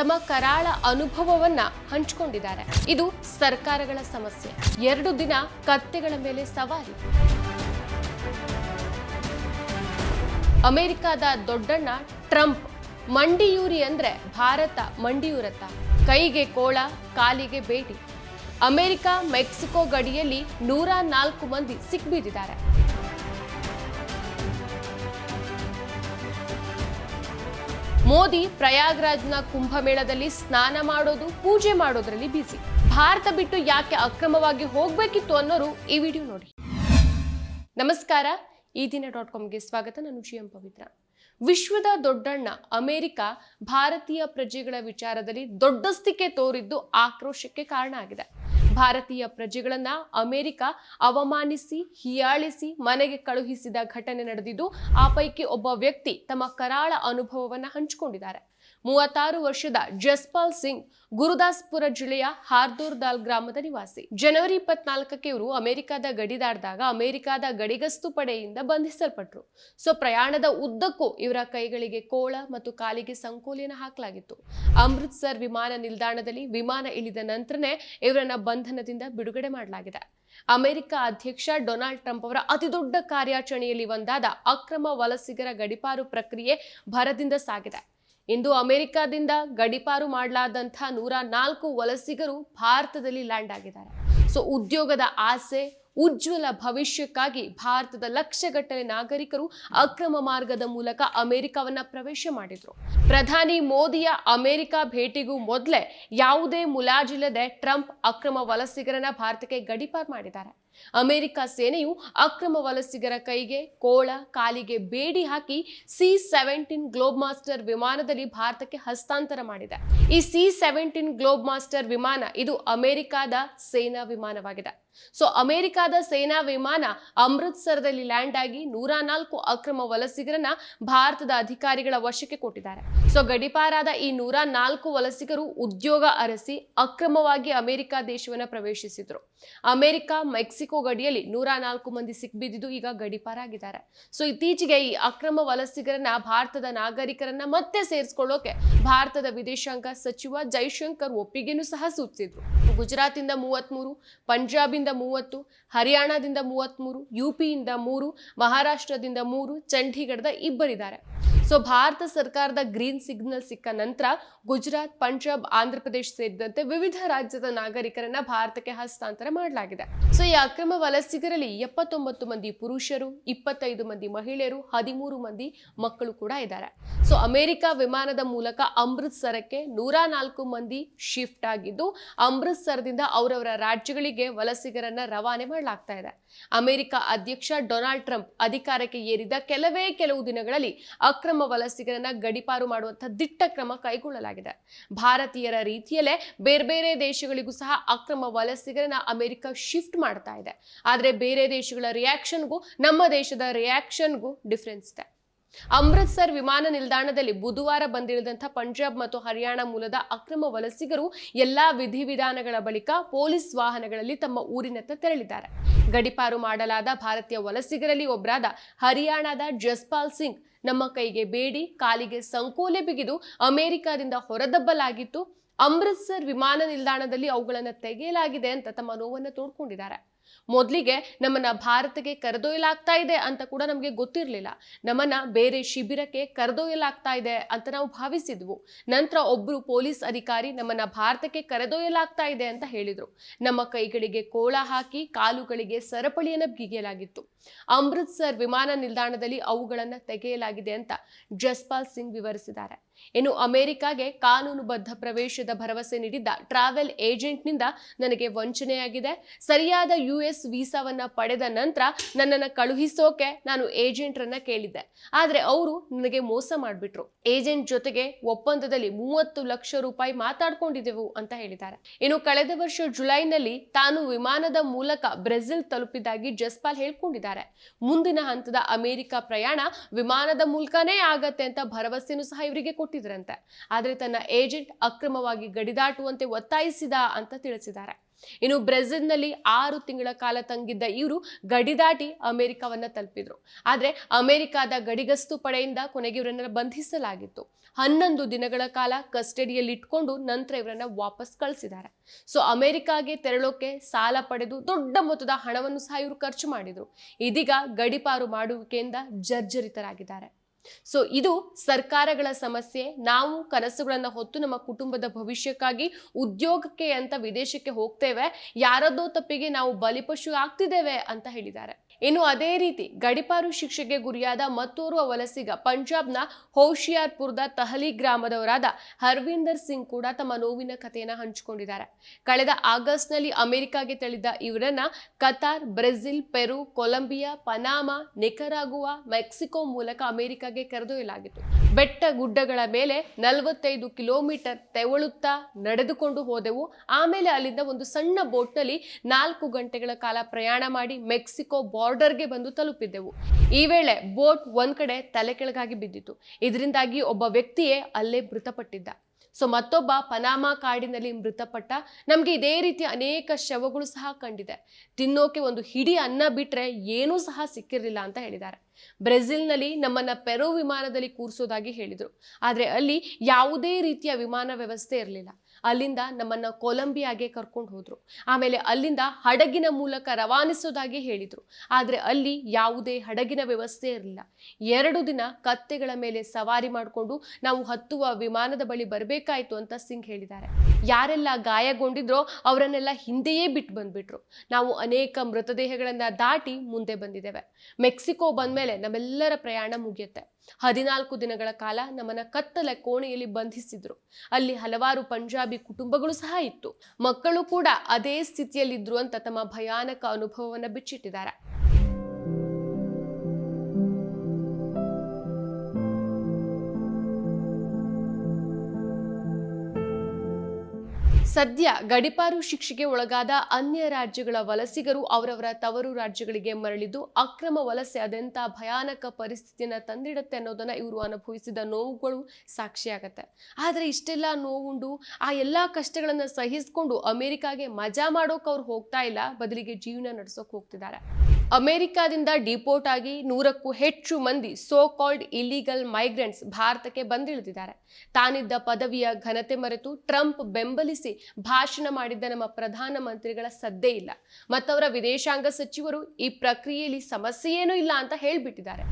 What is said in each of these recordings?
ತಮ್ಮ ಕರಾಳ ಅನುಭವವನ್ನ ಹಂಚಿಕೊಂಡಿದ್ದಾರೆ. ಇದು ಸರ್ಕಾರಗಳ ಸಮಸ್ಯೆ. ಎರಡು ದಿನ ಕತ್ತೆಗಳ ಮೇಲೆ ಸವಾರಿ. ಅಮೆರಿಕದ ದೊಡ್ಡಣ್ಣ ಟ್ರಂಪ್, ಮಂಡಿಯೂರಿ ಅಂದ್ರೆ ಭಾರತ ಮಂಡಿಯೂರತ್ತ. ಕೈಗೆ ಕೋಳ, ಕಾಲಿಗೆ ಬೇಟಿ. ಅಮೆರಿಕ, ಮೆಕ್ಸಿಕೋ ಗಡಿಯಲ್ಲಿ ನೂರ ನಾಲ್ಕು ಮಂದಿ ಸಿಕ್ಬಿದ್ದಿದ್ದಾರೆ. ಮೋದಿ ಪ್ರಯಾಗ್ರಾಜ್ನ ಕುಂಭಮೇಳದಲ್ಲಿ ಸ್ನಾನ ಮಾಡೋದು, ಪೂಜೆ ಮಾಡೋದ್ರಲ್ಲಿ ಬಿಸಿ ಭಾರತ ಬಿಟ್ಟು ಯಾಕೆ ಅಕ್ರಮವಾಗಿ ಹೋಗ್ಬೇಕಿತ್ತು ಅನ್ನೋರು ಈ ವಿಡಿಯೋ ನೋಡಿ. ನಮಸ್ಕಾರ. ಈ ದಿನ ಡಾಟ್ ಕಾಮ್ಗೆ ಸ್ವಾಗತ. ನಾನು ಜಿ ಎಂ ಪವಿತ್ರ. ವಿಶ್ವದ ದೊಡ್ಡಣ್ಣ ಅಮೆರಿಕ ಭಾರತೀಯ ಪ್ರಜೆಗಳ ವಿಚಾರದಲ್ಲಿ ದೊಡ್ಡಸ್ತಿಕೆ ತೋರಿದ್ದು ಆಕ್ರೋಶಕ್ಕೆ ಕಾರಣ ಆಗಿದೆ. ಭಾರತೀಯ ಪ್ರಜೆಗಳನ್ನ ಅಮೆರಿಕ ಅವಮಾನಿಸಿ, ಹೀಯಾಳಿಸಿ, ಮನೆಗೆ ಕಳುಹಿಸಿದ ಘಟನೆ ನಡೆದಿದ್ದು, ಆ ಪೈಕಿ ಒಬ್ಬ ವ್ಯಕ್ತಿ ತಮ್ಮ ಕರಾಳ ಅನುಭವವನ್ನ ಹಂಚಿಕೊಂಡಿದ್ದಾರೆ. ಮೂವತ್ತಾರು ವರ್ಷದ ಜಸ್ಪಾಲ್ ಸಿಂಗ್ ಗುರುದಾಸ್ಪುರ ಜಿಲ್ಲೆಯ ಹಾರ್ದೂರ್ದಾಲ್ ಗ್ರಾಮದ ನಿವಾಸಿ. ಜನವರಿ ಇಪ್ಪತ್ನಾಲ್ಕಕ್ಕೆ ಇವರು ಅಮೆರಿಕದ ಗಡಿ ದಾಟಿದಾಗ ಅಮೆರಿಕದ ಗಡಿಗಸ್ತು ಪಡೆಯಿಂದ ಬಂಧಿಸಲ್ಪಟ್ಟರು ಸೊ, ಪ್ರಯಾಣದ ಉದ್ದಕ್ಕೂ ಇವರ ಕೈಗಳಿಗೆ ಕೋಳ ಮತ್ತು ಕಾಲಿಗೆ ಸಂಕೋಲೆಯನ್ನು ಹಾಕಲಾಗಿತ್ತು. ಅಮೃತ್ಸರ್ ವಿಮಾನ ನಿಲ್ದಾಣದಲ್ಲಿ ವಿಮಾನ ಇಳಿದ ನಂತರನೇ ಇವರನ್ನ ಬಂಧನದಿಂದ ಬಿಡುಗಡೆ ಮಾಡಲಾಗಿದೆ. ಅಮೆರಿಕ ಅಧ್ಯಕ್ಷ ಡೊನಾಲ್ಡ್ ಟ್ರಂಪ್ ಅವರ ಅತಿದೊಡ್ಡ ಕಾರ್ಯಾಚರಣೆಯಲ್ಲಿ ಒಂದಾದ ಅಕ್ರಮ ವಲಸಿಗರ ಗಡಿಪಾರು ಪ್ರಕ್ರಿಯೆ ಭರದಿಂದ ಸಾಗಿದೆ. ಇಂದು ಅಮೆರಿಕದಿಂದ ಗಡಿಪಾರು ಮಾಡಲಾದಂಥ ನೂರ ನಾಲ್ಕು ವಲಸಿಗರು ಭಾರತದಲ್ಲಿ ಲ್ಯಾಂಡ್ ಆಗಿದ್ದಾರೆ. ಸೊ ಉದ್ಯೋಗದ ಆಸೆ, ಉಜ್ವಲ ಭವಿಷ್ಯಕ್ಕಾಗಿ ಭಾರತದ ಲಕ್ಷಗಟ್ಟಲೆ ನಾಗರಿಕರು ಅಕ್ರಮ ಮಾರ್ಗದ ಮೂಲಕ ಅಮೆರಿಕವನ್ನ ಪ್ರವೇಶ ಮಾಡಿದ್ರು. ಪ್ರಧಾನಿ ಮೋದಿಯ ಅಮೆರಿಕ ಭೇಟಿಗೂ ಮೊದಲೇ ಯಾವುದೇ ಮುಲಾಜಿಲ್ಲದೆ ಟ್ರಂಪ್ ಅಕ್ರಮ ವಲಸಿಗರನ್ನ ಭಾರತಕ್ಕೆ ಗಡಿಪಾರು ಮಾಡಿದ್ದಾರೆ. ಅಮೆರಿಕ ಸೇನೆಯು ಅಕ್ರಮ ವಲಸಿಗರ ಕೈಗೆ ಕೋಳ, ಕಾಲಿಗೆ ಬೇಡಿ ಹಾಕಿ ಸಿ ಸೆವೆಂಟೀನ್ ಗ್ಲೋಬ್ ಮಾಸ್ಟರ್ ವಿಮಾನದಲ್ಲಿ ಭಾರತಕ್ಕೆ ಹಸ್ತಾಂತರ ಮಾಡಿದೆ. ಈ ಸಿ ಸೆವೆಂಟೀನ್ ಗ್ಲೋಬ್ ಮಾಸ್ಟರ್ ವಿಮಾನ ಇದು ಅಮೆರಿಕಾದ ಸೇನಾ ವಿಮಾನವಾಗಿದೆ. ಸೊ ಅಮೆರಿಕದ ಸೇನಾ ವಿಮಾನ ಅಮೃತಸರದಲ್ಲಿ ಲ್ಯಾಂಡ್ ಆಗಿ ನೂರ ನಾಲ್ಕು ಅಕ್ರಮ ವಲಸಿಗರನ್ನ ಭಾರತದ ಅಧಿಕಾರಿಗಳ ವಶಕ್ಕೆ ಕೊಟ್ಟಿದ್ದಾರೆ. ಸೊ ಗಡಿಪಾರಾದ ಈ ನೂರ ನಾಲ್ಕು ವಲಸಿಗರು ಉದ್ಯೋಗ ಅರಸಿ ಅಕ್ರಮವಾಗಿ ಅಮೆರಿಕ ದೇಶವನ್ನ ಪ್ರವೇಶಿಸಿದ್ರು. ಅಮೆರಿಕ, ಮೆಕ್ಸಿಕೋ ಗಡಿಯಲ್ಲಿ ನೂರ ನಾಲ್ಕು ಮಂದಿ ಸಿಕ್ಬಿದ್ದಿದ್ದು ಈಗ ಗಡಿಪಾರಾಗಿದ್ದಾರೆ. ಸೊ ಇತ್ತೀಚೆಗೆ ಈ ಅಕ್ರಮ ವಲಸಿಗರನ್ನ ಭಾರತದ ನಾಗರಿಕರನ್ನ ಮತ್ತೆ ಸೇರಿಸ್ಕೊಳ್ಳೋಕೆ ಭಾರತದ ವಿದೇಶಾಂಗ ಸಚಿವ ಜೈಶಂಕರ್ ಒಪ್ಪಿಗೆನೂ ಸಹ ಸೂಚಿಸಿದ್ರು. ಗುಜರಾತ್ ಇಂದ ಪಂಜಾಬಿಂದ ಮೂವತ್ತು ಹರಿಯಾಣದಿಂದ ಮೂವತ್ತ್ಮೂರು ಯುಪಿಯಿಂದ ಮೂರು ಮಹಾರಾಷ್ಟ್ರದಿಂದ ಮೂರು ಚಂಡೀಗಢದ ಇಬ್ಬರಿದ್ದಾರೆ. ಸೊ ಭಾರತ ಸರ್ಕಾರದ ಗ್ರೀನ್ ಸಿಗ್ನಲ್ ಸಿಕ್ಕ ನಂತರ ಗುಜರಾತ್ ಪಂಜಾಬ್ ಆಂಧ್ರ ಪ್ರದೇಶ ಸೇರಿದಂತೆ ವಿವಿಧ ರಾಜ್ಯದ ನಾಗರಿಕರನ್ನ ಭಾರತಕ್ಕೆ ಹಸ್ತಾಂತರ ಮಾಡಲಾಗಿದೆ ಸೊ ಈ ಅಕ್ರಮ ವಲಸಿಗರಲ್ಲಿ ಎಪ್ಪತ್ತೊಂಬತ್ತು ಮಂದಿ ಪುರುಷರು, ಇಪ್ಪತ್ತೈದು ಮಂದಿ ಮಹಿಳೆಯರು, ಹದಿಮೂರು ಮಂದಿ ಮಕ್ಕಳು ಕೂಡ ಇದ್ದಾರೆ. ಸೊ ಅಮೆರಿಕ ವಿಮಾನದ ಮೂಲಕ ಅಮೃತ್ಸರಕ್ಕೆ ನೂರ ನಾಲ್ಕು ಮಂದಿ ಶಿಫ್ಟ್ ಆಗಿದ್ದು, ಅಮೃತ್ಸರದಿಂದ ಅವರವರ ರಾಜ್ಯಗಳಿಗೆ ವಲಸಿಗರನ್ನ ರವಾನೆ ಮಾಡಲಾಗ್ತಾ ಇದೆ. ಅಮೆರಿಕ ಅಧ್ಯಕ್ಷ ಡೊನಾಲ್ಡ್ ಟ್ರಂಪ್ ಅಧಿಕಾರಕ್ಕೆ ಏರಿದ ಕೆಲವೇ ಕೆಲವು ದಿನಗಳಲ್ಲಿ ಅಕ್ರಮ ವಲಸಿಗರನ್ನ ಗಡಿಪಾರು ಮಾಡುವಂತಹ ದಿಟ್ಟ ಕ್ರಮ ಕೈಗೊಳ್ಳಲಾಗಿದೆ. ಭಾರತೀಯರ ರೀತಿಯಲ್ಲೇ ಬೇರೆ ಬೇರೆ ದೇಶಗಳಿಗೂ ಸಹ ಅಕ್ರಮ ವಲಸಿಗರನ್ನ ಅಮೆರಿಕ ಶಿಫ್ಟ್ ಮಾಡ್ತಾ ಇದೆ. ಆದ್ರೆ ಬೇರೆ ದೇಶಗಳ ರಿಯಾಕ್ಷನ್ಗೂ ನಮ್ಮ ದೇಶದ ರಿಯಾಕ್ಷನ್ಗೂ ಡಿಫ್ರೆನ್ಸ್ ಇದೆ. ಅಮೃತ್ಸರ್ ವಿಮಾನ ನಿಲ್ದಾಣದಲ್ಲಿ ಬುಧವಾರ ಬಂದಿಳಿದಂಥ ಪಂಜಾಬ್ ಮತ್ತು ಹರಿಯಾಣ ಮೂಲದ ಅಕ್ರಮ ವಲಸಿಗರು ಎಲ್ಲಾ ವಿಧಿವಿಧಾನಗಳ ಬಳಿಕ ಪೊಲೀಸ್ ವಾಹನಗಳಲ್ಲಿ ತಮ್ಮ ಊರಿನತ್ತ ತೆರಳಿದ್ದಾರೆ. ಗಡಿಪಾರು ಮಾಡಲಾದ ಭಾರತೀಯ ವಲಸಿಗರಲ್ಲಿ ಒಬ್ಬರಾದ ಹರಿಯಾಣದ ಜಸ್ಪಾಲ್ ಸಿಂಗ್ ನಮ್ಮ ಕೈಗೆ ಬೇಡಿ, ಕಾಲಿಗೆ ಸಂಕೋಲೆ ಬಿಗಿದು ಅಮೆರಿಕದಿಂದ ಹೊರದಬ್ಬಲಾಗಿತ್ತು. ಅಮೃತ್ಸರ್ ವಿಮಾನ ನಿಲ್ದಾಣದಲ್ಲಿ ಅವುಗಳನ್ನು ತೆಗೆಯಲಾಗಿದೆ ಅಂತ ತಮ್ಮ ನೋವನ್ನು ತೋಡ್ಕೊಂಡಿದ್ದಾರೆ. ಮೊದಲಿಗೆ ನಮ್ಮನ್ನ ಭಾರತಕ್ಕೆ ಕರೆದೊಯ್ಯಲಾಗ್ತಾ ಇದೆ ಅಂತ ಕೂಡ ನಮಗೆ ಗೊತ್ತಿರಲಿಲ್ಲ. ನಮ್ಮನ್ನ ಬೇರೆ ಶಿಬಿರಕ್ಕೆ ಕರೆದೊಯ್ಯಲಾಗ್ತಾ ಇದೆ ಅಂತ ನಾವು ಭಾವಿಸಿದ್ವು. ನಂತರ ಒಬ್ರು ಪೊಲೀಸ್ ಅಧಿಕಾರಿ ನಮ್ಮನ್ನ ಭಾರತಕ್ಕೆ ಕರೆದೊಯ್ಯಲಾಗ್ತಾ ಇದೆ ಅಂತ ಹೇಳಿದ್ರು. ನಮ್ಮ ಕೈಗಳಿಗೆ ಕೋಳ ಹಾಕಿ ಕಾಲುಗಳಿಗೆ ಸರಪಳಿಯನ್ನು ಬಿಗಿಯಲಾಗಿತ್ತು. ಅಮೃತ್ಸರ್ ವಿಮಾನ ನಿಲ್ದಾಣದಲ್ಲಿ ಅವುಗಳನ್ನು ತೆಗೆಯಲಾಗಿದೆ ಅಂತ ಜಸ್ಪಾಲ್ ಸಿಂಗ್ ವಿವರಿಸಿದ್ದಾರೆ. ಇನ್ನು ಅಮೆರಿಕಾಗೆ ಕಾನೂನುಬದ್ಧ ಪ್ರವೇಶದ ಭರವಸೆ ನೀಡಿದ್ದ ಟ್ರಾವೆಲ್ ಏಜೆಂಟ್ನಿಂದ ನನಗೆ ವಂಚನೆಯಾಗಿದೆ. ಸರಿಯಾದ ಯು ಎಸ್ ವೀಸಾವನ್ನ ಪಡೆದ ನಂತರ ನನ್ನನ್ನು ಕಳುಹಿಸೋಕೆ ನಾನು ಏಜೆಂಟ್ರನ್ನ ಕೇಳಿದ್ದೆ. ಆದರೆ ಅವರು ನನಗೆ ಮೋಸ ಮಾಡಿಬಿಟ್ರು. ಏಜೆಂಟ್ ಜೊತೆಗೆ ಒಪ್ಪಂದದಲ್ಲಿ ಮೂವತ್ತು ಲಕ್ಷ ರೂಪಾಯಿ ಮಾತಾಡ್ಕೊಂಡಿದ್ದೆವು ಅಂತ ಹೇಳಿದ್ದಾರೆ. ಇನ್ನು ಕಳೆದ ವರ್ಷ ಜುಲೈನಲ್ಲಿ ತಾನು ವಿಮಾನದ ಮೂಲಕ ಬ್ರೆಜಿಲ್ ತಲುಪಿದ್ದಾಗಿ ಜಸ್ಪಾಲ್ ಹೇಳ್ಕೊಂಡಿದ್ದಾರೆ. ಮುಂದಿನ ಹಂತದ ಅಮೆರಿಕ ಪ್ರಯಾಣ ವಿಮಾನದ ಮೂಲಕನೇ ಆಗತ್ತೆ ಅಂತ ಭರವಸೆಯನ್ನು ಸಹ ಇವರಿಗೆ ಕೊಟ್ಟಿದ್ರಂತೆ. ಆದರೆ ತನ್ನ ಏಜೆಂಟ್ ಅಕ್ರಮವಾಗಿ ಗಡಿದಾಟುವಂತೆ ಒತ್ತಾಯಿಸಿದ ಅಂತ ತಿಳಿಸಿದ್ದಾರೆ. ಇನ್ನು ಬ್ರೆಜಿಲ್ನಲ್ಲಿ ಆರು ತಿಂಗಳ ಕಾಲ ತಂಗಿದ್ದ ಇವರು ಗಡಿ ದಾಟಿ ಅಮೆರಿಕವನ್ನ ತಲುಪಿದ್ರು. ಆದ್ರೆ ಅಮೆರಿಕದ ಗಡಿಗಸ್ತು ಪಡೆಯಿಂದ ಕೊನೆಗೆ ಇವರನ್ನ ಬಂಧಿಸಲಾಗಿತ್ತು. ಹನ್ನೊಂದು ದಿನಗಳ ಕಾಲ ಕಸ್ಟಡಿಯಲ್ಲಿ ಇಟ್ಕೊಂಡು ನಂತರ ಇವರನ್ನ ವಾಪಸ್ ಕಳಿಸಿದ್ದಾರೆ. ಸೊ ಅಮೆರಿಕಾಗೆ ತೆರಳೋಕೆ ಸಾಲ ಪಡೆದು ದೊಡ್ಡ ಮೊತ್ತದ ಹಣವನ್ನು ಸಹ ಇವರು ಖರ್ಚು ಮಾಡಿದ್ರು. ಇದೀಗ ಗಡಿಪಾರು ಮಾಡುವಿಕೆಯಿಂದ ಜರ್ಜರಿತರಾಗಿದ್ದಾರೆ. ಸೊ ಇದು ಸರ್ಕಾರಗಳ ಸಮಸ್ಯೆ. ನಾವು ಕನಸುಗಳನ್ನ ಹೊತ್ತು ನಮ್ಮ ಕುಟುಂಬದ ಭವಿಷ್ಯಕ್ಕಾಗಿ ಉದ್ಯೋಗಕ್ಕೆ ಅಂತ ವಿದೇಶಕ್ಕೆ ಹೋಗ್ತೇವೆ. ಯಾರದೋ ತಪ್ಪಿಗೆ ನಾವು ಬಲಿಪಶು ಆಗ್ತಿದ್ದೇವೆ ಅಂತ ಹೇಳಿದ್ದಾರೆ. ಇನ್ನು ಅದೇ ರೀತಿ ಗಡಿಪಾರು ಶಿಕ್ಷೆಗೆ ಗುರಿಯಾದ ಮತ್ತೋರ್ವ ವಲಸಿಗ ಪಂಜಾಬ್ನ ಹೋಶಿಯಾರ್ಪುರದ ತಹಲಿ ಗ್ರಾಮದವರಾದ ಹರ್ವಿಂದರ್ ಸಿಂಗ್ ಕೂಡ ತಮ್ಮ ನೋವಿನ ಕಥೆಯನ್ನ ಹಂಚಿಕೊಂಡಿದ್ದಾರೆ. ಕಳೆದ ಆಗಸ್ಟ್ನಲ್ಲಿ ಅಮೆರಿಕಾಗೆ ತೆಳಿದ ಇವರನ್ನ Qatar, Brazil, Peru, Colombia, Panama, Nicaragua, Mexico ಮೂಲಕ ಅಮೆರಿಕಾಗೆ ಕರೆದೊಯ್ಯಲಾಗಿತ್ತು. ಬೆಟ್ಟ ಗುಡ್ಡಗಳ ಮೇಲೆ ನಲವತ್ತೈದು ಕಿಲೋಮೀಟರ್ ತೆವಳುತ್ತಾ ನಡೆದುಕೊಂಡು ಹೋದೆವು. ಆಮೇಲೆ ಅಲ್ಲಿಂದ ಒಂದು ಸಣ್ಣ ಬೋಟ್ನಲ್ಲಿ ನಾಲ್ಕು ಗಂಟೆಗಳ ಕಾಲ ಪ್ರಯಾಣ ಮಾಡಿ ಮೆಕ್ಸಿಕೋ ಬಾರ್ಡರ್ಗೆ ಬಂದು ತಲುಪಿದ್ದೆವು. ಈ ವೇಳೆ ಬೋಟ್ ಒಂದ್ ಕಡೆ ತಲೆ ಕೆಳಗಾಗಿ ಬಿದ್ದಿತ್ತು. ಇದರಿಂದಾಗಿ ಒಬ್ಬ ವ್ಯಕ್ತಿಯೇ ಅಲ್ಲೇ ಮೃತಪಟ್ಟಿದ್ದ. ಸೊ ಮತ್ತೊಬ್ಬ ಪನಾಮಾ ಕಾಡಿನಲ್ಲಿ ಮೃತಪಟ್ಟ ನಮಗೆ ಇದೇ ರೀತಿ ಅನೇಕ ಶವಗಳು ಸಹ ಕಂಡಿದೆ. ತಿನ್ನೋಕೆ ಒಂದು ಹಿಡಿ ಅನ್ನ ಬಿಟ್ರೆ ಏನೂ ಸಹ ಸಿಕ್ಕಿರಲಿಲ್ಲ ಅಂತ ಹೇಳಿದ್ದಾರೆ. ಬ್ರೆಜಿಲ್ನಲ್ಲಿ ನಮ್ಮನ್ನ ಪೆರೋ ವಿಮಾನದಲ್ಲಿ ಕೂರಿಸೋದಾಗಿ ಹೇಳಿದರು. ಆದರೆ ಅಲ್ಲಿ ಯಾವುದೇ ರೀತಿಯ ವಿಮಾನ ವ್ಯವಸ್ಥೆ ಇರಲಿಲ್ಲ. ಅಲ್ಲಿಂದ ನಮ್ಮನ್ನು ಕೊಲಂಬಿಯಾಗೆ ಕರ್ಕೊಂಡು ಹೋದರು. ಆಮೇಲೆ ಅಲ್ಲಿಂದ ಹಡಗಿನ ಮೂಲಕ ರವಾನಿಸೋದಾಗಿ ಹೇಳಿದರು. ಆದರೆ ಅಲ್ಲಿ ಯಾವುದೇ ಹಡಗಿನ ವ್ಯವಸ್ಥೆ ಇರಲಿಲ್ಲ. ಎರಡು ದಿನ ಕತ್ತೆಗಳ ಮೇಲೆ ಸವಾರಿ ಮಾಡಿಕೊಂಡು ನಾವು ಹತ್ತುವ ವಿಮಾನದ ಬಳಿ ಬರಬೇಕಾಯಿತು ಅಂತ ಸಿಂಗ್ ಹೇಳಿದ್ದಾರೆ. ಯಾರೆಲ್ಲ ಗಾಯಗೊಂಡಿದ್ರೋ ಅವರನ್ನೆಲ್ಲ ಹಿಂದೆಯೇ ಬಿಟ್ಟು ಬಂದ್ಬಿಟ್ರು. ನಾವು ಅನೇಕ ಮೃತದೇಹಗಳನ್ನು ದಾಟಿ ಮುಂದೆ ಬಂದಿದ್ದೇವೆ. ಮೆಕ್ಸಿಕೋ ಬಂದಮೇಲೆ ನಮ್ಮೆಲ್ಲರ ಪ್ರಯಾಣ ಮುಗಿಯುತ್ತೆ. ಹದಿನಾಲ್ಕು ದಿನಗಳ ಕಾಲ ನಮ್ಮನ್ನ ಕತ್ತಲ ಕೋಣೆಯಲ್ಲಿ ಬಂಧಿಸಿದ್ರು. ಅಲ್ಲಿ ಹಲವಾರು ಪಂಜಾಬಿ ಕುಟುಂಬಗಳು ಸಹ ಇತ್ತು. ಮಕ್ಕಳು ಕೂಡ ಅದೇ ಸ್ಥಿತಿಯಲ್ಲಿದ್ರು ಅಂತ ತಮ್ಮ ಭಯಾನಕ ಅನುಭವವನ್ನ ಬಿಚ್ಚಿಟ್ಟಿದ್ದಾರೆ. ಸದ್ಯ ಗಡಿಪಾರು ಶಿಕ್ಷೆಗೆ ಒಳಗಾದ ಅನ್ಯ ರಾಜ್ಯಗಳ ವಲಸಿಗರು ಅವರವರ ತವರು ರಾಜ್ಯಗಳಿಗೆ ಮರಳಿದ್ದು, ಅಕ್ರಮ ವಲಸೆ ಅದೆಂತ ಭಯಾನಕ ಪರಿಸ್ಥಿತಿಯನ್ನು ತಂದಿಡುತ್ತೆ ಅನ್ನೋದನ್ನ ಇವರು ಅನುಭವಿಸಿದ ನೋವುಗಳು ಸಾಕ್ಷಿಯಾಗತ್ತೆ. ಆದರೆ ಇಷ್ಟೆಲ್ಲ ನೋವುಂಡು, ಆ ಎಲ್ಲಾ ಕಷ್ಟಗಳನ್ನ ಸಹಿಸಿಕೊಂಡು ಅಮೆರಿಕಾಗೆ ಮಜಾ ಮಾಡೋಕೆ ಅವ್ರು ಹೋಗ್ತಾ ಇಲ್ಲ, ಬದಲಿಗೆ ಜೀವನ ನಡೆಸೋಕೆ ಹೋಗ್ತಿದ್ದಾರೆ. ಅಮೆರಿಕಾದಿಂದ ಡಿಪೋರ್ಟ್ ಆಗಿ ನೂರಕ್ಕೂ ಹೆಚ್ಚು ಮಂದಿ ಸೋ ಕಾಲ್ಡ್ ಇಲಿಗಲ್ ಮೈಗ್ರೆಂಟ್ಸ್ ಭಾರತಕ್ಕೆ ಬಂದಿಳಿದಿದ್ದಾರೆ. ತಾನಿದ್ದ ಪದವಿಯ ಘನತೆ ಮರೆತು ಟ್ರಂಪ್ ಬೆಂಬಲಿಸಿ ಭಾಷಣ ಮಾಡಿದ್ದ ನಮ್ಮ ಪ್ರಧಾನ ಮಂತ್ರಿಗಳ ಸದ್ದೇ ಇಲ್ಲ. ಮತ್ತವರ ವಿದೇಶಾಂಗ ಸಚಿವರು ಈ ಪ್ರಕ್ರಿಯೆಯಲ್ಲಿ ಸಮಸ್ಯೆಯೇನೂ ಇಲ್ಲ ಅಂತ ಹೇಳಿಬಿಟ್ಟಿದ್ದಾರೆ.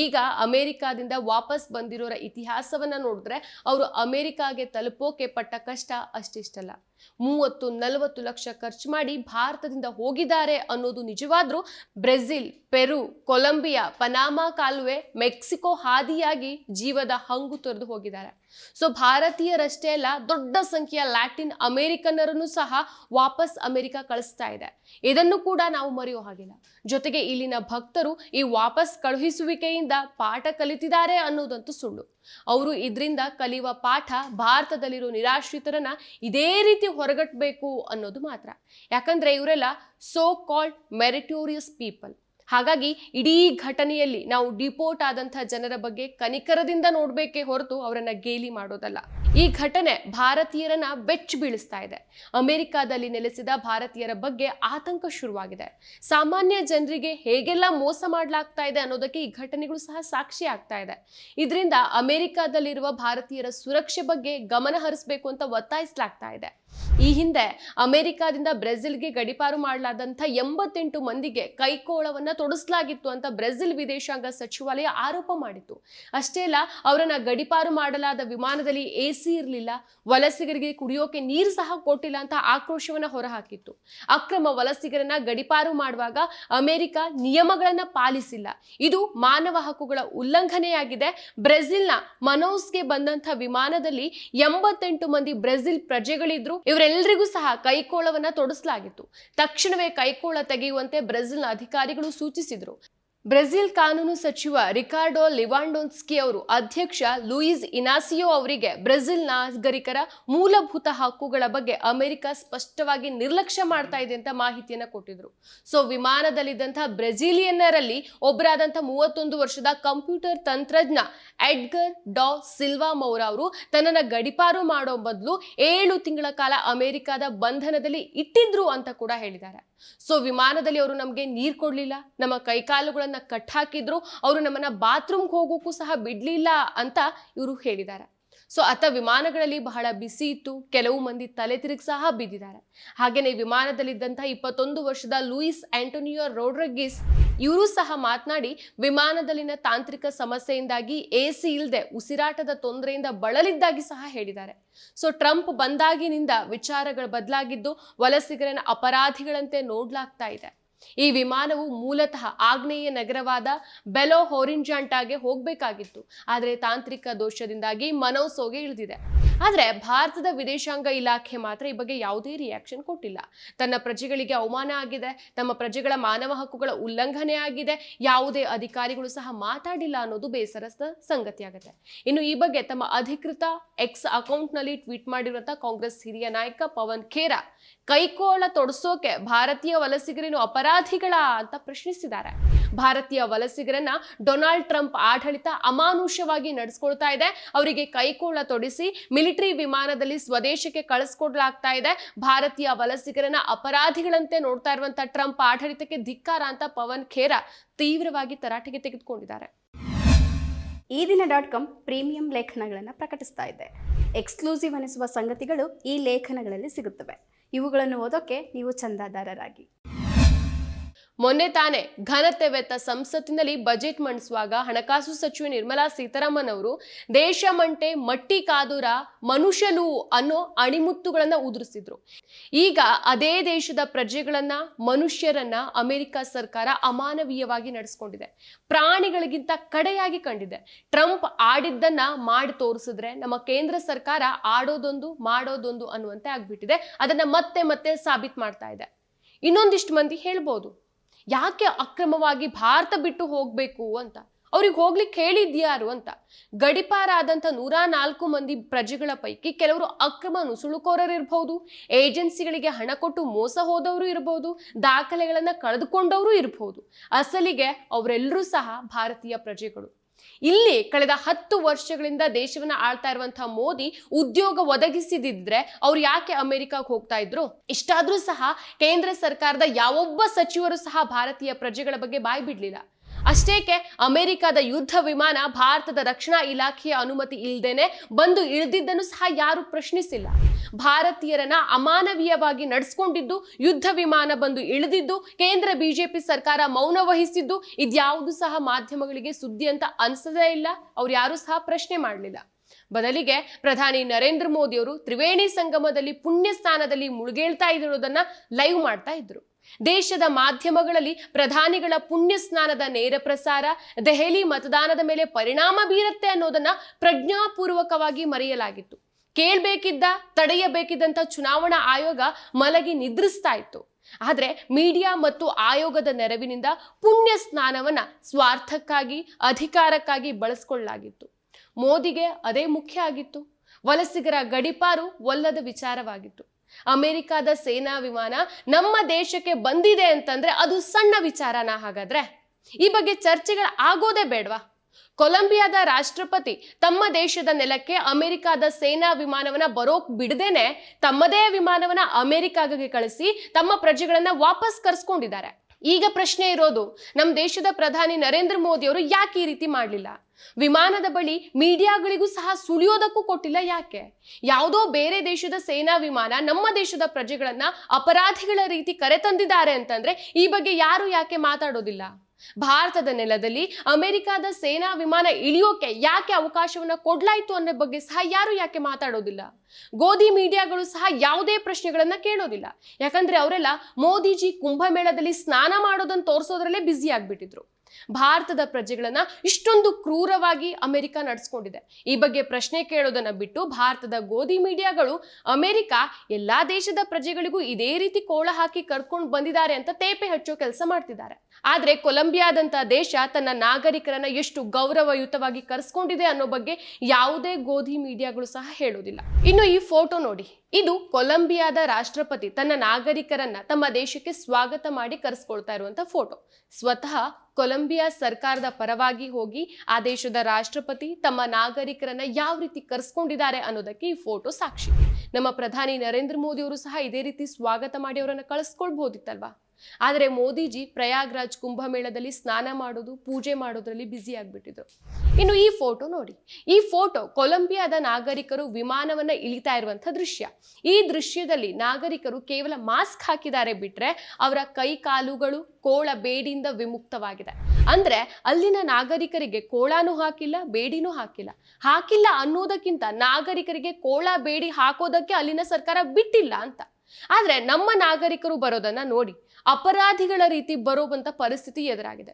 ಈಗ ಅಮೆರಿಕಾದಿಂದ ವಾಪಸ್ ಬಂದಿರೋರ ಇತಿಹಾಸವನ್ನ ನೋಡಿದ್ರೆ ಅವರು ಅಮೆರಿಕಾಗೆ ತಲುಪೋಕೆ ಪಟ್ಟ ಕಷ್ಟ ಅಷ್ಟಿಷ್ಟಲ್ಲ. ಮೂವತ್ತು, ನಲವತ್ತು ಲಕ್ಷ ಖರ್ಚು ಮಾಡಿ ಭಾರತದಿಂದ ಹೋಗಿದ್ದಾರೆ ಅನ್ನೋದು ನಿಜವಾದ್ರೂ ಬ್ರೆಜಿಲ್, ಪೆರು, ಕೊಲಂಬಿಯಾ, ಪನಾಮಾ, ಕಾಲುವೆ, ಮೆಕ್ಸಿಕೋ ಹಾದಿಯಾಗಿ ಜೀವದ ಹಂಗು ತೊರೆದು ಹೋಗಿದ್ದಾರೆ. ಸೊ ಭಾರತೀಯರಷ್ಟೇ ಅಲ್ಲ, ದೊಡ್ಡ ಸಂಖ್ಯೆಯ ಲ್ಯಾಟಿನ್ ಅಮೆರಿಕನ್ನರನ್ನು ಸಹ ವಾಪಸ್ ಅಮೆರಿಕ ಕಳಿಸ್ತಾ ಇದೆ. ಇದನ್ನು ಕೂಡ ನಾವು ಮರೆಯೋ ಹಾಗಿಲ್ಲ. ಜೊತೆಗೆ ಇಲ್ಲಿನ ಭಕ್ತರು ಈ ವಾಪಸ್ ಕಳುಹಿಸುವಿಕೆಯಿಂದ ಪಾಠ ಕಲಿತಿದ್ದಾರೆ ಅನ್ನೋದಂತೂ ಸುಳ್ಳು. ಅವರು ಇದರಿಂದ ಕಲಿಯುವ ಪಾಠ ಭಾರತದಲ್ಲಿರೋ ನಿರಾಶ್ರಿತರನ್ನ ಇದೇ ರೀತಿ ಹೊರಗಟ್ಟಬೇಕು ಅನ್ನೋದು ಮಾತ್ರ. ಯಾಕಂದ್ರೆ ಇವರೆಲ್ಲ ಸೋ ಕಾಲ್ಡ್ ಮೆರಿಟೋರಿಯಸ್ ಪೀಪಲ್ ಹಾಗಾಗಿ ಇಡೀ ಘಟನೆಯಲ್ಲಿ ನಾವು ಡಿಪೋರ್ಟ್ ಆದಂತಹ ಜನರ ಬಗ್ಗೆ ಕನಿಕರದಿಂದ ನೋಡಬೇಕೇ ಹೊರತು ಅವರನ್ನ ಗೇಲಿ ಮಾಡೋದಲ್ಲ. ಈ ಘಟನೆ ಭಾರತೀಯರನ್ನ ಬೆಚ್ಚಿ ಬೀಳಿಸ್ತಾ ಇದೆ. ಅಮೆರಿಕಾದಲ್ಲಿ ನೆಲೆಸಿದ ಭಾರತೀಯರ ಬಗ್ಗೆ ಆತಂಕ ಶುರುವಾಗಿದೆ. ಸಾಮಾನ್ಯ ಜನರಿಗೆ ಹೇಗೆಲ್ಲ ಮೋಸ ಮಾಡಲಾಗ್ತಾ ಇದೆ ಅನ್ನೋದಕ್ಕೆ ಈ ಘಟನೆಗಳು ಸಹ ಸಾಕ್ಷಿ ಆಗ್ತಾ ಇದೆ. ಇದರಿಂದ ಅಮೆರಿಕಾದಲ್ಲಿರುವ ಭಾರತೀಯರ ಸುರಕ್ಷೆ ಬಗ್ಗೆ ಗಮನ ಹರಿಸಬೇಕು ಅಂತ ಒತ್ತಾಯಿಸಲಾಗ್ತಾ ಇದೆ. ಈ ಹಿಂದೆ ಅಮೆರಿಕಾದಿಂದ ಬ್ರೆಜಿಲ್ಗೆ ಗಡಿಪಾರು ಮಾಡಲಾದಂಥ ಎಂಬತ್ತೆಂಟು ಮಂದಿಗೆ ಕೈಕೋಳವನ್ನು ತೊಡಸಲಾಗಿತ್ತು ಅಂತ ಬ್ರೆಜಿಲ್ ವಿದೇಶಾಂಗ ಸಚಿವಾಲಯ ಆರೋಪ ಮಾಡಿತ್ತು. ಅಷ್ಟೇ ಅಲ್ಲ, ಅವರನ್ನ ಗಡಿಪಾರು ಮಾಡಲಾದ ವಿಮಾನದಲ್ಲಿ ಎ ಸಿ ಇರಲಿಲ್ಲ, ವಲಸಿಗರಿಗೆ ಕುಡಿಯೋಕೆ ನೀರು ಸಹ ಕೊಟ್ಟಿಲ್ಲ ಅಂತ ಆಕ್ರೋಶವನ್ನು ಹೊರಹಾಕಿತ್ತು. ಅಕ್ರಮ ವಲಸಿಗರನ್ನ ಗಡಿಪಾರು ಮಾಡುವಾಗ ಅಮೆರಿಕ ನಿಯಮಗಳನ್ನ ಪಾಲಿಸಿಲ್ಲ. ಇದು ಮಾನವ ಹಕ್ಕುಗಳ ಉಲ್ಲಂಘನೆಯಾಗಿದೆ. ಬ್ರೆಜಿಲ್ನ ಮನೋಸ್ಗೆ ಬಂದಂಥ ವಿಮಾನದಲ್ಲಿ ಎಂಬತ್ತೆಂಟು ಮಂದಿ ಬ್ರೆಜಿಲ್ ಪ್ರಜೆಗಳಿದ್ರು. ಇವರೆಲ್ಲರಿಗೂ ಸಹ ಕೈಕೋಳವನ್ನ ತೊಡಸಲಾಗಿತ್ತು. ತಕ್ಷಣವೇ ಕೈಕೋಳ ತೆಗೆಯುವಂತೆ ಬ್ರೆಜಿಲ್ನ ಅಧಿಕಾರಿಗಳು ಸೂಚಿಸಿದ್ರು. ಬ್ರೆಜಿಲ್ ಕಾನೂನು ಸಚಿವ ರಿಕಾರ್ಡೋ ಲಿವಾಂಡೋನ್ಸ್ಕಿ ಅವರು ಅಧ್ಯಕ್ಷ ಲೂಯಿಸ್ ಇನಾಸಿಯೋ ಅವರಿಗೆ ಬ್ರೆಜಿಲ್ ನಾಗರಿಕರ ಮೂಲಭೂತ ಹಕ್ಕುಗಳ ಬಗ್ಗೆ ಅಮೆರಿಕ ಸ್ಪಷ್ಟವಾಗಿ ನಿರ್ಲಕ್ಷ್ಯ ಮಾಡ್ತಾ ಇದೆ ಅಂತ ಮಾಹಿತಿಯನ್ನು ಕೊಟ್ಟಿದ್ರು. ಸೊ ವಿಮಾನದಲ್ಲಿದ್ದಂತಹ ಬ್ರೆಜಿಲಿಯನ್ನರಲ್ಲಿ ಒಬ್ಬರಾದಂತಹ ಮೂವತ್ತೊಂದು ವರ್ಷದ ಕಂಪ್ಯೂಟರ್ ತಂತ್ರಜ್ಞ ಎಡ್ಗರ್ ಡಾ ಸಿಲ್ವಾ ಮೌರ ಅವರು ತನ್ನನ್ನು ಗಡಿಪಾರು ಮಾಡೋ ಬದಲು ಏಳು ತಿಂಗಳ ಕಾಲ ಅಮೆರಿಕದ ಬಂಧನದಲ್ಲಿ ಇಟ್ಟಿದ್ರು ಅಂತ ಕೂಡ ಹೇಳಿದ್ದಾರೆ. ಸೊ ವಿಮಾನದಲ್ಲಿ ಅವರು ನಮಗೆ ನೀರು ಕೊಡ್ಲಿಲ್ಲ. ನಮ್ಮ ಕೈಕಾಲುಗಳನ್ನು ಕಟ್ ಹಾಕಿದ್ರು. ಅವರು ನಮ್ಮನ್ನ ಬಾತ್ರೂಮ್ಗೆ ಹೋಗೋಕ್ಕೂ ಸಹ ಬಿಡ್ಲಿಲ್ಲ ಅಂತ ಇವರು ಹೇಳಿದ್ದಾರೆ ಸೊ ಅತ್ತ ವಿಮಾನಗಳಲ್ಲಿ ಬಹಳ ಬಿಸಿ ಇತ್ತು. ಕೆಲವು ಮಂದಿ ತಲೆ ತಿರುಗಿ ಸಹ ಬಿದ್ದಿದ್ದಾರೆ. ಹಾಗೆಯೇ ವಿಮಾನದಲ್ಲಿದ್ದಂತಹ ಇಪ್ಪತ್ತೊಂದು ವರ್ಷದ ಲೂಯಿಸ್ ಆಂಟೋನಿಯೋ ರೋಡ್ರಗಿಸ್ ಇವರು ಸಹ ಮಾತನಾಡಿ ವಿಮಾನದಲ್ಲಿನ ತಾಂತ್ರಿಕ ಸಮಸ್ಯೆಯಿಂದಾಗಿ ಎ ಸಿ ಇಲ್ಲದೆ ಉಸಿರಾಟದ ತೊಂದರೆಯಿಂದ ಬಳಲಿದ್ದಾಗಿ ಸಹ ಹೇಳಿದ್ದಾರೆ. ಸೊ ಟ್ರಂಪ್ ಬಂದಾಗಿನಿಂದ ವಿಚಾರಗಳು ಬದಲಾಗಿದ್ದು ವಲಸಿಗರನ್ನ ಅಪರಾಧಿಗಳಂತೆ ನೋಡ್ಲಾಗ್ತಾ ಇದೆ. ಈ ವಿಮಾನವು ಮೂಲತಃ ಆಗ್ನೇಯ ನಗರವಾದ ಬೆಲೋ ಹೋರಿಂಜಾಂಟಾಗೆ ಹೋಗಬೇಕಾಗಿತ್ತು. ಆದರೆ ತಾಂತ್ರಿಕ ದೋಷದಿಂದಾಗಿ ಮನೋಸೋಗೆ ಇಳಿದಿದೆ. ಆದರೆ ಭಾರತದ ವಿದೇಶಾಂಗ ಇಲಾಖೆ ಮಾತ್ರ ಈ ಬಗ್ಗೆ ಯಾವುದೇ ರಿಯಾಕ್ಷನ್ ಕೊಟ್ಟಿಲ್ಲ. ತನ್ನ ಪ್ರಜೆಗಳಿಗೆ ಅವಮಾನ ಆಗಿದೆ, ತಮ್ಮ ಪ್ರಜೆಗಳ ಮಾನವ ಹಕ್ಕುಗಳ ಉಲ್ಲಂಘನೆ ಆಗಿದೆ, ಯಾವುದೇ ಅಧಿಕಾರಿಗಳು ಸಹ ಮಾತಾಡಿಲ್ಲ ಅನ್ನೋದು ಬೇಸರದ ಸಂಗತಿಯಾಗುತ್ತೆ. ಇನ್ನು ಈ ಬಗ್ಗೆ ತಮ್ಮ ಅಧಿಕೃತ ಎಕ್ಸ್ ಅಕೌಂಟ್ನಲ್ಲಿ ಟ್ವೀಟ್ ಮಾಡಿರುವಂತಹ ಕಾಂಗ್ರೆಸ್ ಹಿರಿಯ ನಾಯಕ ಪವನ್ ಖೇರಾ, ಕೈಕೋಳ ತೊಡಸೋಕೆ ಭಾರತೀಯ ವಲಸಿಗರೇನು ಅಪರಾಧಿಗಳ ಅಂತ ಪ್ರಶ್ನಿಸಿದ್ದಾರೆ. ಭಾರತೀಯ ವಲಸಿಗರನ್ನ ಡೊನಾಲ್ಡ್ ಟ್ರಂಪ್ ಆಡಳಿತ ಅಮಾನುಷ್ಯವಾಗಿ ನಡೆಸ್ಕೊಳ್ತಾ ಇದೆ. ಅವರಿಗೆ ಕೈಕೋಳ ತೊಡಿಸಿ ಮಿಲಿಟರಿ ವಿಮಾನದಲ್ಲಿ ಸ್ವದೇಶಕ್ಕೆ ಕಳಿಸ್ಕೊಡ್ಲಾಗ್ತಾ ಇದೆ. ಭಾರತೀಯ ವಲಸಿಗರನ್ನ ಅಪರಾಧಿಗಳಂತೆ ನೋಡ್ತಾ ಇರುವಂತ ಟ್ರಂಪ್ ಆಡಳಿತಕ್ಕೆ ಧಿಕ್ಕಾರ ಅಂತ ಪವನ್ ಖೇರಾ ತೀವ್ರವಾಗಿ ತರಾಟೆಗೆ ತೆಗೆದುಕೊಂಡಿದ್ದಾರೆ. ಈ ದಿನ ಡಾಟ್ ಕಾಮ್ ಪ್ರೀಮಿಯಂ ಲೇಖನಗಳನ್ನು ಪ್ರಕಟಿಸ್ತಾ ಇದೆ. ಎಕ್ಸ್ಕ್ಲೂಸಿವ್ ಅನಿಸುವ ಸಂಗತಿಗಳು ಈ ಲೇಖನಗಳಲ್ಲಿ ಸಿಗುತ್ತವೆ. ಇವುಗಳನ್ನು ಓದೋಕ್ಕೆ ನೀವು ಚಂದಾದಾರರಾಗಿ. ಮೊನ್ನೆ ತಾನೇ ಘನತೆ ವೆತ್ತ ಸಂಸತ್ತಿನಲ್ಲಿ ಬಜೆಟ್ ಮಂಡಿಸುವಾಗ ಹಣಕಾಸು ಸಚಿವೆ ನಿರ್ಮಲಾ ಸೀತಾರಾಮನ್ ಅವರು, ದೇಶ ಮಂಟೆ ಮಟ್ಟಿ ಕಾದುರ ಮನುಷ್ಯಲು ಅನ್ನೋ ಅಣಿಮುತ್ತುಗಳನ್ನ ಉದುರಿಸಿದ್ರು. ಈಗ ಅದೇ ದೇಶದ ಪ್ರಜೆಗಳನ್ನ, ಮನುಷ್ಯರನ್ನ ಅಮೆರಿಕ ಸರ್ಕಾರ ಅಮಾನವೀಯವಾಗಿ ನಡೆಸ್ಕೊಂಡಿದೆ. ಪ್ರಾಣಿಗಳಿಗಿಂತ ಕಡೆಯಾಗಿ ಕಂಡಿದೆ. ಟ್ರಂಪ್ ಆಡಿದ್ದನ್ನ ಮಾಡಿ ತೋರಿಸಿದ್ರೆ ನಮ್ಮ ಕೇಂದ್ರ ಸರ್ಕಾರ ಆಡೋದೊಂದು, ಮಾಡೋದೊಂದು ಅನ್ನುವಂತೆ ಆಗ್ಬಿಟ್ಟಿದೆ. ಅದನ್ನ ಮತ್ತೆ ಮತ್ತೆ ಸಾಬೀತ್ ಮಾಡ್ತಾ ಇದೆ. ಇನ್ನೊಂದಿಷ್ಟು ಮಂದಿ ಹೇಳ್ಬೋದು. ಯಾಕೆ ಅಕ್ರಮವಾಗಿ ಭಾರತ ಬಿಟ್ಟು ಹೋಗ್ಬೇಕು ಅಂತ? ಅವ್ರಿಗೆ ಹೋಗ್ಲಿಕ್ಕೆ ಹೇಳಿದ್ಯಾರು ಅಂತ? ಗಡಿಪಾರ ಆದಂತ ನೂರ ನಾಲ್ಕು ಮಂದಿ ಪ್ರಜೆಗಳ ಪೈಕಿ ಕೆಲವರು ಅಕ್ರಮ ನುಸುಳುಕೋರರು ಇರಬಹುದು ಏಜೆನ್ಸಿಗಳಿಗೆ ಹಣ ಕೊಟ್ಟು ಮೋಸ ಹೋದವರು ಇರಬಹುದು ದಾಖಲೆಗಳನ್ನು ಕಳೆದುಕೊಂಡವರು ಇರಬಹುದು ಅಸಲಿಗೆ ಅವರೆಲ್ಲರೂ ಸಹ ಭಾರತೀಯ ಪ್ರಜೆಗಳು. ಇಲ್ಲಿ ಕಳೆದ ಹತ್ತು ವರ್ಷಗಳಿಂದ ದೇಶವನ್ನ ಆಳ್ತಾ ಇರುವಂತಹ ಮೋದಿ ಉದ್ಯೋಗ ಒದಗಿಸಿದಿದ್ರೆ ಅವ್ರು ಯಾಕೆ ಅಮೆರಿಕಾಗ್ ಹೋಗ್ತಾ ಇದ್ರು? ಇಷ್ಟಾದ್ರೂ ಸಹ ಕೇಂದ್ರ ಸರ್ಕಾರದ ಯಾವೊಬ್ಬ ಸಚಿವರು ಸಹ ಭಾರತೀಯ ಪ್ರಜೆಗಳ ಬಗ್ಗೆ ಬಾಯಿ ಬಿಡ್ಲಿಲ್ಲ. ಅಷ್ಟೇಕೆ, ಅಮೆರಿಕದ ಯುದ್ಧ ವಿಮಾನ ಭಾರತದ ರಕ್ಷಣಾ ಇಲಾಖೆಯ ಅನುಮತಿ ಇಲ್ಲದೇನೆ ಬಂದು ಇಳಿದಿದ್ದನ್ನು ಸಹ ಯಾರು ಪ್ರಶ್ನಿಸಿಲ್ಲ. ಭಾರತೀಯರನ್ನ ಅಮಾನವೀಯವಾಗಿ ನಡೆಸ್ಕೊಂಡಿದ್ದು, ಯುದ್ಧ ವಿಮಾನ ಬಂದು ಇಳಿದಿದ್ದು, ಕೇಂದ್ರ ಬಿಜೆಪಿ ಸರ್ಕಾರ ಮೌನ ವಹಿಸಿದ್ದು, ಇದ್ಯಾವುದು ಸಹ ಮಾಧ್ಯಮಗಳಿಗೆ ಸುದ್ದಿ ಅಂತ ಅನಿಸದೇ ಇಲ್ಲ, ಅವ್ರು ಯಾರು ಸಹ ಪ್ರಶ್ನೆ ಮಾಡಲಿಲ್ಲ. ಬದಲಿಗೆ ಪ್ರಧಾನಿ ನರೇಂದ್ರ ಮೋದಿಯವರು ತ್ರಿವೇಣಿ ಸಂಗಮದಲ್ಲಿ ಪುಣ್ಯ ಸ್ಥಾನದಲ್ಲಿ ಮುಳುಗೇಳ್ತಾ ಇರೋದನ್ನ ಲೈವ್ ಮಾಡ್ತಾ ಇದ್ರು. ದೇಶದ ಮಾಧ್ಯಮಗಳಲ್ಲಿ ಪ್ರಧಾನಿಗಳ ಪುಣ್ಯ ಸ್ನಾನದ ನೇರ ಪ್ರಸಾರ, ದೆಹಲಿ ಮತದಾನದ ಮೇಲೆ ಪರಿಣಾಮ ಬೀರುತ್ತೆ ಅನ್ನೋದನ್ನ ಪ್ರಜ್ಞಾಪೂರ್ವಕವಾಗಿ ಮರೆಯಲಾಗಿತ್ತು. ಕೇಳಬೇಕಿದ್ದ ತಡೆಯಬೇಕಿದ್ದಂಥ ಚುನಾವಣಾ ಆಯೋಗ ಮಲಗಿ ನಿದ್ರಿಸ್ತಾ ಇತ್ತು. ಆದರೆ ಮೀಡಿಯಾ ಮತ್ತು ಆಯೋಗದ ನೆರವಿನಿಂದ ಪುಣ್ಯ ಸ್ನಾನವನ್ನ ಸ್ವಾರ್ಥಕ್ಕಾಗಿ, ಅಧಿಕಾರಕ್ಕಾಗಿ ಬಳಸ್ಕೊಳ್ಳಲಾಗಿತ್ತು ಮೋದಿಗೆ ಅದೇ ಮುಖ್ಯ ಆಗಿತ್ತು. ವಲಸಿಗರ ಗಡಿಪಾರು ಒಲ್ಲದ ವಿಚಾರವಾಗಿತ್ತು. ಅಮೆರಿಕದ ಸೇನಾ ವಿಮಾನ ನಮ್ಮ ದೇಶಕ್ಕೆ ಬಂದಿದೆ ಅಂತಂದ್ರೆ ಅದು ಸಣ್ಣ ವಿಚಾರನ ಹಾಗಾದ್ರೆ? ಈ ಬಗ್ಗೆ ಚರ್ಚೆಗಳು ಆಗೋದೇ ಬೇಡವಾ? ಕೊಲಂಬಿಯಾದ ರಾಷ್ಟ್ರಪತಿ ತಮ್ಮ ದೇಶದ ನೆಲಕ್ಕೆ ಅಮೆರಿಕದ ಸೇನಾ ವಿಮಾನವನ್ನ ಬರೋಕ್ ಬಿಡದೇನೆ ತಮ್ಮದೇ ವಿಮಾನವನ್ನ ಅಮೆರಿಕಾಗೆ ಕಳಿಸಿ ತಮ್ಮ ಪ್ರಜೆಗಳನ್ನ ವಾಪಸ್ ಕರ್ಸ್ಕೊಂಡಿದ್ದಾರೆ. ಈಗ ಪ್ರಶ್ನೆ ಇರೋದು ನಮ್ಮ ದೇಶದ ಪ್ರಧಾನಿ ನರೇಂದ್ರ ಮೋದಿ ಅವರು ಯಾಕೆ ಈ ರೀತಿ ಮಾಡಲಿಲ್ಲ? ವಿಮಾನದ ಬಳಿ ಮೀಡಿಯಾಗಳಿಗೂ ಸಹ ಸುಳಿಯೋದಕ್ಕೂ ಕೊಟ್ಟಿಲ್ಲ ಯಾಕೆ? ಯಾವುದೋ ಬೇರೆ ದೇಶದ ಸೇನಾ ವಿಮಾನ ನಮ್ಮ ದೇಶದ ಪ್ರಜೆಗಳನ್ನ ಅಪರಾಧಿಗಳ ರೀತಿ ಕರೆತಂದಿದ್ದಾರೆ ಅಂತಂದ್ರೆ ಈ ಬಗ್ಗೆ ಯಾರು ಯಾಕೆ ಮಾತಾಡೋದಿಲ್ಲ? ಭಾರತದ ನೆಲದಲ್ಲಿ ಅಮೆರಿಕದ ಸೇನಾ ವಿಮಾನ ಇಳಿಯೋಕೆ ಯಾಕೆ ಅವಕಾಶವನ್ನ ಕೊಡ್ಲಾಯ್ತು ಅನ್ನೋ ಬಗ್ಗೆ ಸಹ ಯಾರು ಯಾಕೆ ಮಾತಾಡೋದಿಲ್ಲ? ಗೋಧಿ ಮೀಡಿಯಾಗಳು ಸಹ ಯಾವುದೇ ಪ್ರಶ್ನೆಗಳನ್ನ ಕೇಳೋದಿಲ್ಲ. ಯಾಕಂದ್ರೆ ಅವರೆಲ್ಲ ಮೋದಿಜಿ ಕುಂಭಮೇಳದಲ್ಲಿ ಸ್ನಾನ ಮಾಡೋದನ್ನ ತೋರಿಸೋದ್ರಲ್ಲೇ ಬ್ಯುಸಿ ಆಗ್ಬಿಟ್ಟಿದ್ರು. ಭಾರತದ ಪ್ರಜೆಗಳನ್ನ ಇಷ್ಟೊಂದು ಕ್ರೂರವಾಗಿ ಅಮೆರಿಕ ನಡೆಸ್ಕೊಂಡಿದೆ. ಈ ಬಗ್ಗೆ ಪ್ರಶ್ನೆ ಕೇಳೋದನ್ನ ಬಿಟ್ಟು ಭಾರತದ ಗೋಧಿ ಮೀಡಿಯಾಗಳು ಅಮೆರಿಕ ಎಲ್ಲಾ ದೇಶದ ಪ್ರಜೆಗಳಿಗೂ ಇದೇ ರೀತಿ ಕೋಳ ಹಾಕಿ ಕರ್ಕೊಂಡು ಬಂದಿದ್ದಾರೆ ಅಂತ ತೇಪೆ ಹಚ್ಚೋ ಕೆಲಸ ಮಾಡ್ತಿದ್ದಾರೆ. ಆದ್ರೆ ಕೊಲಂಬಿಯಾದಂತ ದೇಶ ತನ್ನ ನಾಗರಿಕರನ್ನ ಎಷ್ಟು ಗೌರವಯುತವಾಗಿ ಕರೆಸ್ಕೊಂಡಿದೆ ಅನ್ನೋ ಬಗ್ಗೆ ಯಾವುದೇ ಗೋಧಿ ಮೀಡಿಯಾಗಳು ಸಹ ಹೇಳೋದಿಲ್ಲ. ಇನ್ನು ಈ ಫೋಟೋ ನೋಡಿ. ಇದು ಕೊಲಂಬಿಯಾದ ರಾಷ್ಟ್ರಪತಿ ತನ್ನ ನಾಗರಿಕರನ್ನ ತಮ್ಮ ದೇಶಕ್ಕೆ ಸ್ವಾಗತ ಮಾಡಿ ಕರೆಸ್ಕೊಳ್ತಾ ಇರುವಂತ ಫೋಟೋ. ಸ್ವತಃ ಕೊಲಂಬಿಯಾ ಸರ್ಕಾರದ ಪರವಾಗಿ ಹೋಗಿ ಆ ದೇಶದ ರಾಷ್ಟ್ರಪತಿ ತಮ್ಮ ನಾಗರಿಕರನ್ನ ಯಾವ ರೀತಿ ಕರೆಸ್ಕೊಂಡಿದ್ದಾರೆ ಅನ್ನೋದಕ್ಕೆ ಈ ಫೋಟೋ ಸಾಕ್ಷಿ. ನಮ್ಮ ಪ್ರಧಾನಿ ನರೇಂದ್ರ ಮೋದಿ ಅವರು ಸಹ ಇದೇ ರೀತಿ ಸ್ವಾಗತ ಮಾಡಿ ಅವರನ್ನ ಕಳಿಸ್ಕೊಳ್ಬಹುದಿತ್ತಲ್ವಾ ಆದರೆ ಮೋದಿಜಿ ಪ್ರಯಾಗ್ರಾಜ್ ಕುಂಭಮೇಳದಲ್ಲಿ ಸ್ನಾನ ಮಾಡೋದು, ಪೂಜೆ ಮಾಡೋದ್ರಲ್ಲಿ ಬ್ಯುಸಿ ಆಗಿಬಿಟ್ಟಿದ್ರು. ಇನ್ನು ಈ ಫೋಟೋ ನೋಡಿ. ಈ ಫೋಟೋ ಕೊಲಂಬಿಯಾದ ನಾಗರಿಕರು ವಿಮಾನವನ್ನ ಇಳಿತಾ ಇರುವಂಥ ದೃಶ್ಯ. ಈ ದೃಶ್ಯದಲ್ಲಿ ನಾಗರಿಕರು ಕೇವಲ ಮಾಸ್ಕ್ ಹಾಕಿದ್ದಾರೆ ಬಿಟ್ರೆ ಅವರ ಕೈ ಕಾಲುಗಳು ಕೋಳ ಬೇಡಿಯಿಂದ ವಿಮುಕ್ತವಾಗಿದೆ. ಅಂದ್ರೆ ಅಲ್ಲಿನ ನಾಗರಿಕರಿಗೆ ಕೋಳಾನು ಹಾಕಿಲ್ಲ, ಬೇಡಿನೂ ಹಾಕಿಲ್ಲ. ಹಾಕಿಲ್ಲ ಅನ್ನೋದಕ್ಕಿಂತ ನಾಗರಿಕರಿಗೆ ಕೋಳ, ಬೇಡಿ ಹಾಕೋದಕ್ಕೆ ಅಲ್ಲಿನ ಸರ್ಕಾರ ಬಿಟ್ಟಿಲ್ಲ ಅಂತ. ಆದ್ರೆ ನಮ್ಮ ನಾಗರಿಕರು ಬರೋದನ್ನ ನೋಡಿ. ಅಪರಾಧಿಗಳ ರೀತಿ ಬರುವಂತ ಪರಿಸ್ಥಿತಿ ಎದುರಾಗಿದೆ.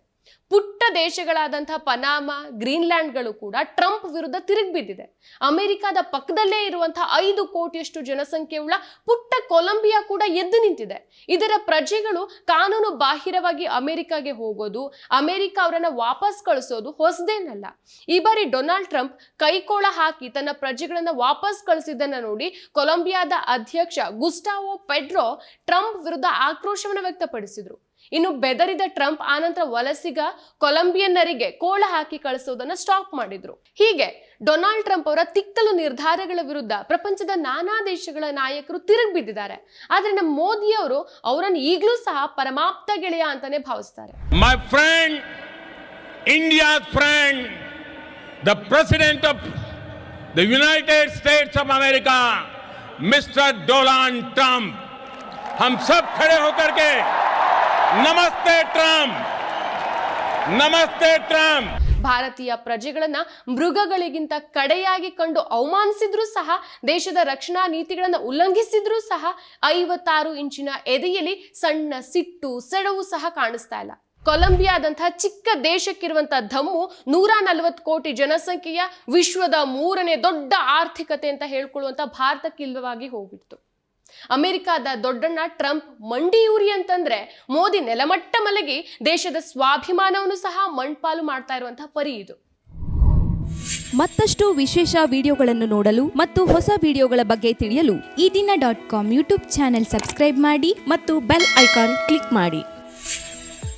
ಪುಟ್ಟ ದೇಶಗಳಾದಂತಹ ಪನಾಮ, ಗ್ರೀನ್ಲ್ಯಾಂಡ್ಗಳು ಕೂಡ ಟ್ರಂಪ್ ವಿರುದ್ಧ ತಿರುಗಿಬಿದ್ದಿದೆ ಅಮೆರಿಕದ ಪಕ್ಕದಲ್ಲೇ ಇರುವಂತಹ ಐದು ಕೋಟಿಯಷ್ಟು ಜನಸಂಖ್ಯೆಯುಳ್ಳ ಪುಟ್ಟ ಕೊಲಂಬಿಯಾ ಕೂಡ ಎದ್ದು ನಿಂತಿದೆ. ಇದರ ಪ್ರಜೆಗಳು ಕಾನೂನು ಬಾಹಿರವಾಗಿ ಅಮೆರಿಕಾಗೆ ಹೋಗೋದು, ಅಮೆರಿಕ ಅವರನ್ನ ವಾಪಸ್ ಕಳಿಸೋದು ಹೊಸದೇನಲ್ಲ. ಈ ಬಾರಿ ಡೊನಾಲ್ಡ್ ಟ್ರಂಪ್ ಕೈಕೋಳ ಹಾಕಿ ತನ್ನ ಪ್ರಜೆಗಳನ್ನ ವಾಪಸ್ ಕಳಿಸಿದ್ದನ್ನ ನೋಡಿ ಕೊಲಂಬಿಯಾದ ಅಧ್ಯಕ್ಷ ಗುಸ್ಟಾವೋ ಪೆಡ್ರೋ ಟ್ರಂಪ್ ವಿರುದ್ಧ ಆಕ್ರೋಶವನ್ನು ವ್ಯಕ್ತಪಡಿಸಿದ್ರು. ಇನ್ನು ಬೆದರಿದ ಟ್ರಂಪ್ ಆನಂತರ ವಲಸಿಗ ಕೊಲಂಬಿಯನ್ನರಿಗೆ ಕೋಳ ಹಾಕಿ ಕಳಿಸೋದನ್ನ ಸ್ಟಾಪ್ ಮಾಡಿದ್ರು ಹೀಗೆ ಡೊನಾಲ್ಡ್ ಟ್ರಂಪ್ ಅವರ ತಿಕ್ಕಲು ನಿರ್ಧಾರಗಳ ವಿರುದ್ಧ ಪ್ರಪಂಚದ ನಾನಾ ದೇಶಗಳ ನಾಯಕರು ತಿರುಗಿ ಬಿದ್ದಿದ್ದಾರೆ ಆದ್ರೆ ನಮ್ಮ ಮೋದಿ ಅವರು ಅವರನ್ನು ಈಗಲೂ ಸಹ ಪರಮಾಪ್ತ ಗೆಳೆಯ ಅಂತಾನೆ ಭಾವಿಸ್ತಾರೆ My friend, India's friend, the President of the United States of America, Mr. Donald Trump. हम सब खड़े होकर के ನಮಸ್ತೆ ಟ್ರಂಪ್. ನಮಸ್ತೆ ಟ್ರಂಪ್. ಭಾರತೀಯ ಪ್ರಜೆಗಳನ್ನ ಮೃಗಗಳಿಗಿಂತ ಕಡೆಯಾಗಿ ಕಂಡು ಅವಮಾನಿಸಿದ್ರು ಸಹ, ದೇಶದ ರಕ್ಷಣಾ ನೀತಿಗಳನ್ನು ಉಲ್ಲಂಘಿಸಿದ್ರು ಸಹ, ಐವತ್ತಾರು ಇಂಚಿನ ಎದೆಯಲ್ಲಿ ಸಣ್ಣ ಸಿಟ್ಟು, ಸೆಡವು ಸಹ ಕಾಣಿಸ್ತಾ ಇಲ್ಲ. ಕೊಲಂಬಿಯಾದಂತಹ ಚಿಕ್ಕ ದೇಶಕ್ಕಿರುವಂತಹ ಧಮ್ಮು ನೂರ ನಲವತ್ತು ಕೋಟಿ ಜನಸಂಖ್ಯೆಯ ವಿಶ್ವದ ಮೂರನೇ ದೊಡ್ಡ ಆರ್ಥಿಕತೆ ಅಂತ ಹೇಳ್ಕೊಳ್ಳುವಂತ ಭಾರತಕ್ಕಿಲ್ವವಾಗಿ ಹೋಗ್ಬಿಡ್ತು. ಅಮೆರಿಕದ ದೊಡ್ಡಣ್ಣ ಟ್ರಂಪ್ ಮಂಡಿಯೂರಿ ಅಂತಂದ್ರೆ ಮೋದಿ ನೆಲಮಟ್ಟ ಮಲಗಿ ದೇಶದ ಸ್ವಾಭಿಮಾನವನ್ನು ಸಹ ಮಣ್ಪಾಲು ಮಾಡ್ತಾ ಇರುವಂತಹ ಪರಿ ಇದು. ಮತ್ತಷ್ಟು ವಿಶೇಷ ವಿಡಿಯೋಗಳನ್ನು ನೋಡಲು ಮತ್ತು ಹೊಸ ವಿಡಿಯೋಗಳ ಬಗ್ಗೆ ತಿಳಿಯಲು Ee Dina dot com YouTube channel subscribe ಮಾಡಿ ಮತ್ತು ಬೆಲ್ ಐಕಾನ್ ಕ್ಲಿಕ್ ಮಾಡಿ.